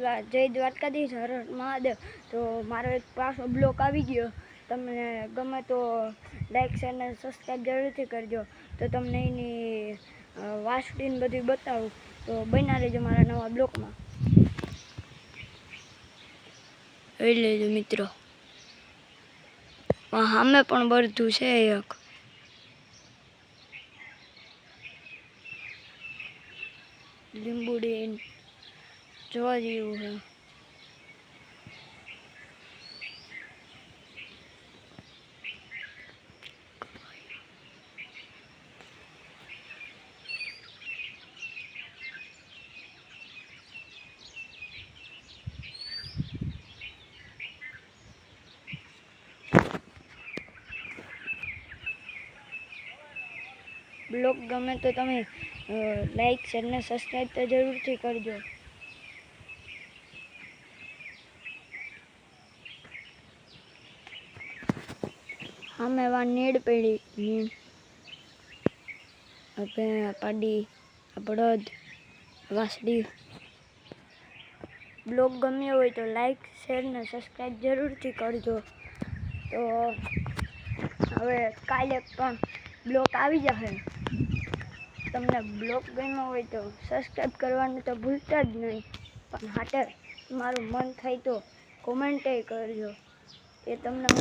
દ્વા જય દ્વારકાધીશ હર મહાદેવ. તો મારો એક પાછો બ્લોક આવી ગયો. તમને ગમે તો લાઈક શેર અને સબસ્ક્રાઈબ જરૂરથી કરજો. તો તમને એની અ, બધું બતાવું. તો બના લેજો મારા નવા બ્લોકમાં. એ લેજો મિત્રો. સામે પણ બધું છે એક. લીંબુડી જોવા જેવું છે બ્લોગ ગમે તો તમે લાઈક શેર ને સબસ્ક્રાઈબ તો જરૂરથી કરજો. અમે વા નીડ પડી નીડ આપણે પાડી આ બળદ વાસડી બ્લોગ ગમ્યો હોય તો લાઈક, શેર ને સબસ્ક્રાઈબ જરૂરથી કરજો. તો હવે કાલે પણ બ્લોક આવી જશે. તમને બ્લોગ ગમ્યો હોય તો સબસ્ક્રાઈબ કરવાનું તો ભૂલતા જ નહીં. પણ હાટે મારું મન થાય તો કોમેન્ટે કરજો. એ તમને